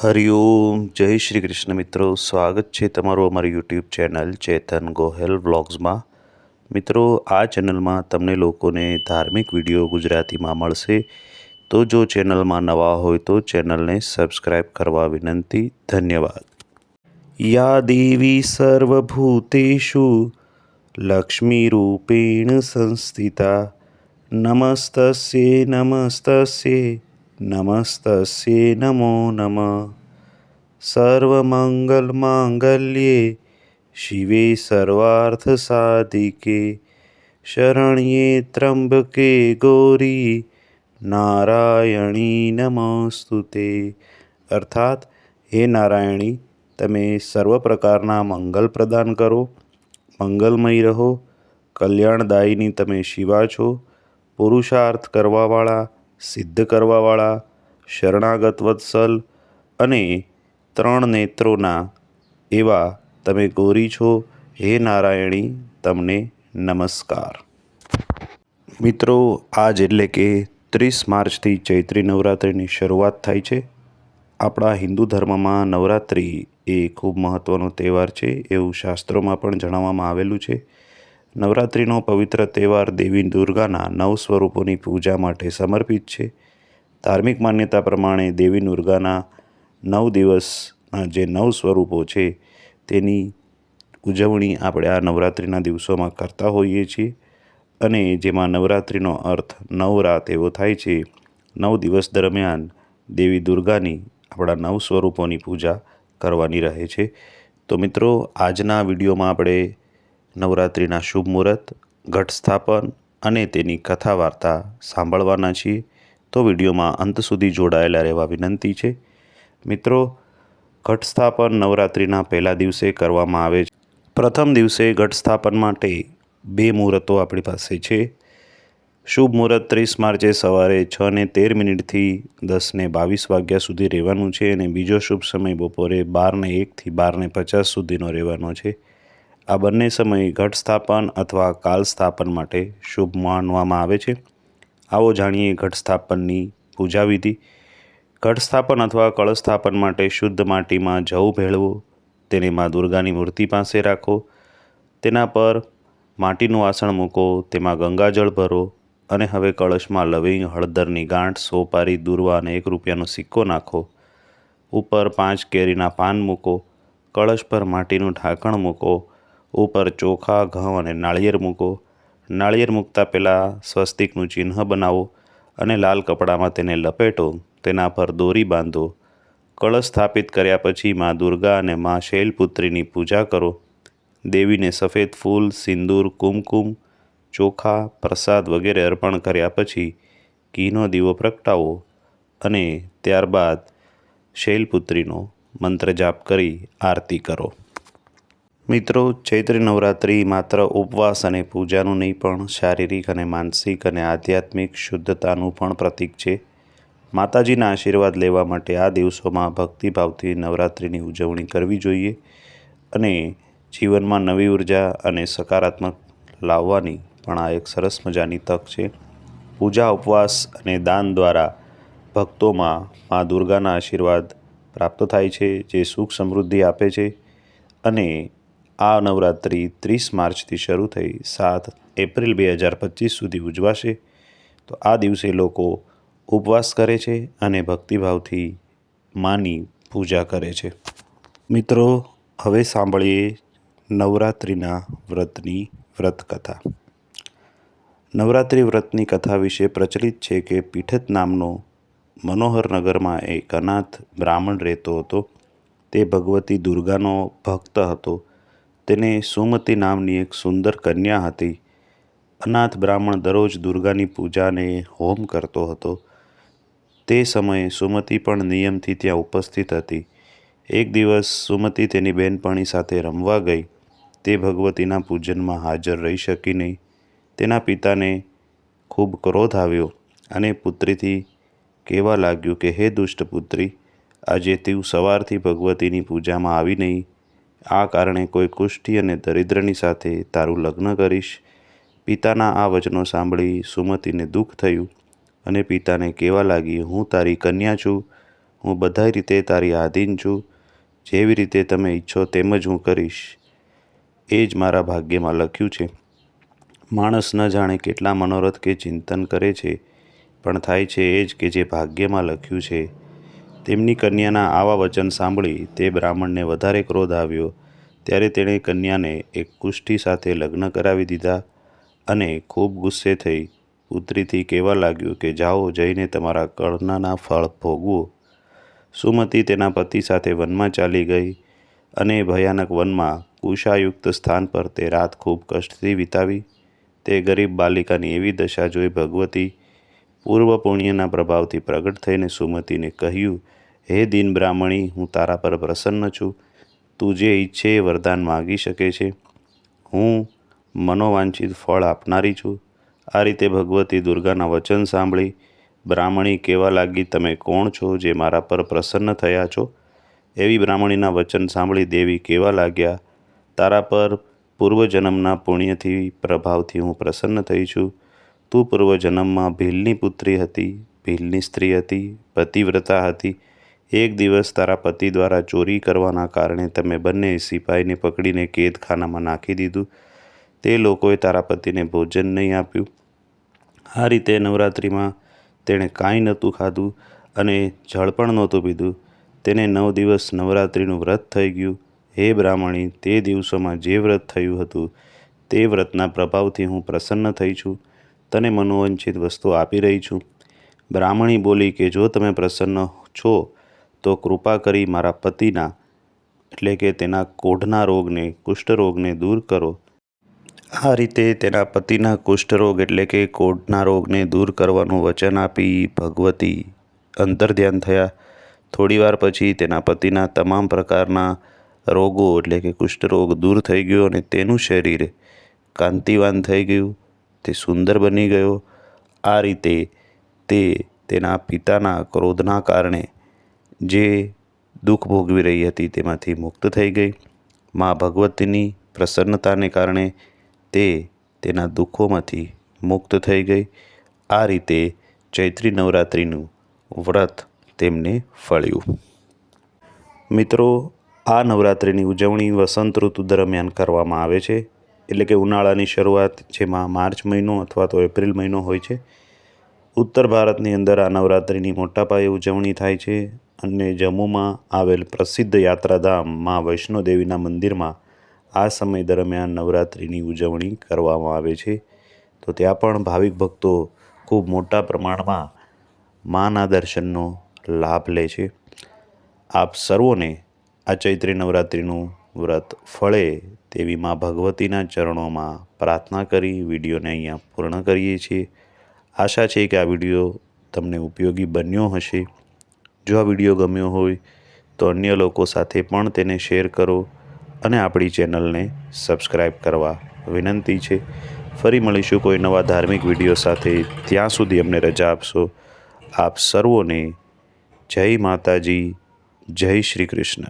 હરિઓમ જય શ્રી કૃષ્ણ મિત્રો. સ્વાગત છે તમારું અમારી યુટ્યુબ ચેનલ ચેતન ગોહેલ વ્લોગ્સમાં મિત્રો, આ ચેનલમાં તમને લોકોને ધાર્મિક વીડિયો ગુજરાતીમાં મળશે. તો જો ચેનલમાં નવા હોય તો ચેનલને સબસ્ક્રાઈબ કરવા વિનંતી. ધન્યવાદ. યા દેવી સર્વભૂતેષુ લક્ષ્મીરૂપેણ સંસ્થિતા. નમસ્તસ્યે નમસ્તસ્યે. નમસ્તસ્યે નમો નમઃ સર્વમંગલમાંગલ્યે શિવે સર્વાર્થસાધિકે શરણ્યે ત્રંબકે ગૌરી નારાયણી નમસ્તુતે અર્થાત હે નારાયણી તમે સર્વ પ્રકારના મંગલ પ્રદાન કરો, મંગલમય રહો, કલ્યાણદાયીની તમે શિવા છો, પુરુષાર્થ કરવાવાળા સિદ્ધ કરવાવાળા શરણાગત વત્સલ અને ત્રણ નેત્રોના એવા તમે ગોરી છો, હે નારાયણી, તમને નમસ્કાર. મિત્રો, આજ એટલે કે ત્રીસ માર્ચથી ચૈત્રી નવરાત્રિની શરૂઆત થાય છે. આપણા હિન્દુ ધર્મમાં નવરાત્રિ એ ખૂબ મહત્ત્વનો તહેવાર છે એવું શાસ્ત્રોમાં પણ જણાવવામાં આવેલું છે. નવરાત્રિનો પવિત્ર તહેવાર દેવી દુર્ગાના નવ સ્વરૂપોની પૂજા માટે સમર્પિત છે. ધાર્મિક માન્યતા પ્રમાણે દેવી દુર્ગાના નવ દિવસના જે નવ સ્વરૂપો છે, તેની ઉજવણી આપણે આ નવરાત્રિના દિવસોમાં કરતા હોઈએ છીએ. અને જેમાં નવરાત્રિનો અર્થ નવ રાત એવો થાય છે, નવ દિવસ દરમિયાન દેવી દુર્ગાની આપણા નવ સ્વરૂપોની પૂજા કરવાની રહે છે. તો મિત્રો, આજના વિડીયોમાં આપણે નવરાત્રિના શુભ મુહૂર્ત, ઘટ સ્થાપન અને તેની કથા વાર્તા સાંભળવાના છીએ તો વિડીયોમાં અંત સુધી જોડાયેલા રહેવા વિનંતી છે. મિત્રો, ઘટ સ્થાપન નવરાત્રિના પહેલા દિવસે કરવામાં આવે છે. પ્રથમ દિવસે ઘટ સ્થાપન માટે બે મુહૂર્તો આપણી પાસે છે. શુભ મુહૂર્ત ત્રીસ માર્ચે સવારે છ ને તેર મિનિટથી દસ ને બાવીસ વાગ્યા સુધી રહેવાનું છે અને બીજો શુભ સમય બપોરે બાર ને એકથી બાર ને પચાસ સુધીનો રહેવાનો છે. આ બંને સમય ઘટ સ્થાપન અથવા કાલ સ્થાપન માટે શુભ માનવામાં આવે છે. આવો જાણીએ ઘટ સ્થાપનની પૂજા વિધિ. ઘટ સ્થાપન અથવા કળશ સ્થાપન માટે શુદ્ધ માટીમાં જવું ભેળવો, તેને મા દુર્ગાની મૂર્તિ પાસે રાખો, તેના પર માટીનું વાસણ મૂકો, તેમાં ગંગાજળ ભરો અને હવે કળશમાં લવિંગ, હળદરની ગાંઠ, સોપારી, દૂરવા અને એક રૂપિયાનો સિક્કો નાખો. ઉપર પાંચ કેરીના પાન મૂકો, કળશ પર માટીનું ઢાંકણ મૂકો ઉપર ચોખા, ઘઉં અને નાળિયેર મૂકો. નાળિયેર મૂકતા પહેલાં સ્વસ્તિકનું ચિહ્ન બનાવો અને લાલ કપડામાં તેને લપેટો, તેના પર દોરી બાંધો. કળશ સ્થાપિત કર્યા પછી મા દુર્ગા અને મા શૈલપુત્રીની પૂજા કરો. દેવીને સફેદ ફૂલ, સિંદૂર, કુમકુમ, ચોખા, પ્રસાદ વગેરે અર્પણ કર્યા પછી ઘીનો દીવો પ્રગટાવો અને ત્યારબાદ શૈલપુત્રીનો મંત્ર જાપ કરી આરતી કરો. મિત્રો, ચૈત્રી નવરાત્રિ માત્ર ઉપવાસ અને પૂજાનું નહીં, પણ શારીરિક અને માનસિક અને આધ્યાત્મિક શુદ્ધતાનું પણ પ્રતીક છે. માતાજીના આશીર્વાદ લેવા માટે આ દિવસોમાં ભક્તિભાવથી નવરાત્રિની ઉજવણી કરવી જોઈએ અને જીવનમાં નવી ઊર્જા અને સકારાત્મક લાવવાની પણ આ એક સરસ મજાની તક છે. પૂજા, ઉપવાસ અને દાન દ્વારા ભક્તોમાં મા દુર્ગાના આશીર્વાદ પ્રાપ્ત થાય છે, જે સુખ સમૃદ્ધિ આપે છે અને આ નવરાત્રિ ત્રીસ માર્ચથી શરૂ થઈ સાત એપ્રિલ બે હજાર પચીસ સુધી ઉજવાશે. તો આ દિવસે લોકો ઉપવાસ કરે છે અને ભક્તિભાવથી માની પૂજા કરે છે. મિત્રો, હવે સાંભળીએ નવરાત્રિના વ્રતની વ્રતકથા. નવરાત્રિ વ્રતની કથા વિશે પ્રચલિત છે કે પીઠત નામનો મનોહર નગરમાં એક અનાથ બ્રાહ્મણ રહેતો હતો. તે ભગવતી દુર્ગાનો ભક્ત હતો. તેને સુમતી નામની એક સુંદર કન્યા હતી. અનાથ બ્રાહ્મણ દરરોજ દુર્ગાની પૂજાને હોમ કરતો હતો. તે સમયે સુમતી પણ નિયમથી ત્યાં ઉપસ્થિત હતી. એક દિવસ સુમતી તેની બહેનપણી સાથે રમવા ગઈ. તે ભગવતીના પૂજનમાં હાજર રહી શકી નહીં. તેના પિતાને ખૂબ ક્રોધ આવ્યો અને પુત્રીથી કહેવા લાગ્યું કે, હે દુષ્ટ પુત્રી આજે તું સવારથી ભગવતીની પૂજામાં આવી નહીં. આ કારણે કોઈ કુષ્ઠી અને દરિદ્રની સાથે તારું લગ્ન કરીશ. પિતાના આ વચનો સાંભળી સુમતીને દુઃખ થયું અને પિતાને કહેવા લાગી, હું તારી કન્યા છું. હું બધાય રીતે તારી આધીન છું. જેવી રીતે તમે ઈચ્છો તેમ જ હું કરીશ. એ જ મારા ભાગ્યમાં લખ્યું છે. માણસ ન જાણે કેટલા મનોરથ કે ચિંતન કરે છે, પણ થાય છે એ જ કે જે ભાગ્યમાં લખ્યું છે તેમની કન્યાના આવા વચન સાંભળી તે બ્રાહ્મણને વધારે ક્રોધ આવ્યો. ત્યારે તેણે કન્યાને એક કુષ્ઠી સાથે લગ્ન કરાવી દીધા અને ખૂબ ગુસ્સે થઈ પુત્રીથી કહેવા લાગ્યું કે, જાઓ જઈને તમારા કર્ણના ફળ ભોગવો. સુમતી તેના પતિ સાથે વનમાં ચાલી ગઈ અને ભયાનક વનમાં કુશાયુક્ત સ્થાન પર તે રાત ખૂબ કષ્ટથી વિતાવી. તે ગરીબ બાલિકાની એવી દશા જોઈ ભગવતી પૂર્વ પુણ્યના પ્રભાવથી પ્રગટ થઈને સુમતીને કહ્યું, હે દીન બ્રાહ્મણી, હું તારા પર પ્રસન્ન છું. તું જે ઈચ્છે એ વરદાન માગી શકે છે. હું મનોવાંછિત ફળ આપનારી છું. આ રીતે ભગવતી દુર્ગાના વચન સાંભળી, બ્રાહ્મણી કહેવા લાગી તમે કોણ છો જે મારા પર પ્રસન્ન થયા છો? એવી બ્રાહ્મણીના વચન સાંભળી દેવી કહેવા લાગ્યા, તારા પર પૂર્વજન્મના પુણ્યથી પ્રભાવથી હું પ્રસન્ન થઈ છું. તું પૂર્વ જન્મમાં ભીલની પુત્રી હતી, ભીલની સ્ત્રી હતી, પતિવ્રતા હતી. એક દિવસ તારા પતિ દ્વારા ચોરી કરવાના કારણે તમે બંને સિપાહીને પકડીને કેદખાનામાં નાખી દીધું. તે લોકોએ તારા પતિને ભોજન નહીં આપ્યું. આ રીતે નવરાત્રિમાં તેણે કાંઈ નહોતું ખાધું અને જળ પણ નહોતું પીધું. તેને નવ દિવસ નવરાત્રિનું વ્રત થઈ ગયું. હે બ્રાહ્મણી, તે દિવસોમાં જે વ્રત થયું હતું, તે વ્રતના પ્રભાવથી હું પ્રસન્ન થઈ છું. તને મનોવંચિત વસ્તુ આપી રહી છું. બ્રાહ્મણી બોલી કે, જો તમે પ્રસન્ન છો, તો કૃપા કરી મારા પતિના, એટલે કે તેના કોઢના રોગને, કુષ્ઠરોગને દૂર કરો. આ રીતે તેના પતિના કુષ્ઠરોગ એટલે કે કોઢના રોગને દૂર કરવાનું વચન આપી ભગવતી અંતર્ધ્યાન થયા. થોડીવાર પછી તેના પતિના તમામ પ્રકારના રોગો એટલે કે કુષ્ઠરોગ દૂર થઈ ગયો અને તેનું શરીર કાંતિવાન થઈ ગયું. તે સુંદર બની ગયો. આ રીતે તે તેના પિતાના ક્રોધના કારણે જે દુઃખ ભોગવી રહી હતી તેમાંથી મુક્ત થઈ ગઈ. મા ભગવતીની પ્રસન્નતાને કારણે તે તેના દુઃખોમાંથી મુક્ત થઈ ગઈ. આ રીતે ચૈત્રી નવરાત્રિનું વ્રત તેમને ફળ્યું. મિત્રો, આ નવરાત્રિની ઉજવણી વસંત ઋતુ દરમિયાન કરવામાં આવે છે. એટલે કે ઉનાળાની શરૂઆત જેમાં માર્ચ મહિનો અથવા તો એપ્રિલ મહિનો હોય છે. ઉત્તર ભારતની અંદર આ નવરાત્રિની મોટા પાયે ઉજવણી થાય છે અને જમ્મુમાં આવેલ પ્રસિદ્ધ યાત્રાધામ મા વૈષ્ણોદેવીના મંદિરમાં આ સમય દરમિયાન નવરાત્રિની ઉજવણી કરવામાં આવે છે. તો ત્યાં પણ ભાવિક ભક્તો ખૂબ મોટા પ્રમાણમાં માના દર્શનનો લાભ લે છે. આપ સર્વોને આ ચૈત્રી નવરાત્રિનું વ્રત ફળે તેવી મા ભગવતીના ચરણોમાં પ્રાર્થના કરી વિડીયોને અહીંયા પૂર્ણ કરીએ છીએ. આશા છે કે આ વીડિયો તમને ઉપયોગી બન્યો હશે. જો આ વીડિયો ગમ્યો હોય તો અન્ય લોકો સાથે પણ તેને શેર કરો અને આપણી ચેનલને સબસ્ક્રાઈબ કરવા વિનંતી છે. ફરી મળીશું કોઈ નવા ધાર્મિક વીડિયો સાથે. ત્યાં સુધી અમને રજા આપશો. આપ સર્વોને જય માતાજી, જય શ્રી કૃષ્ણ.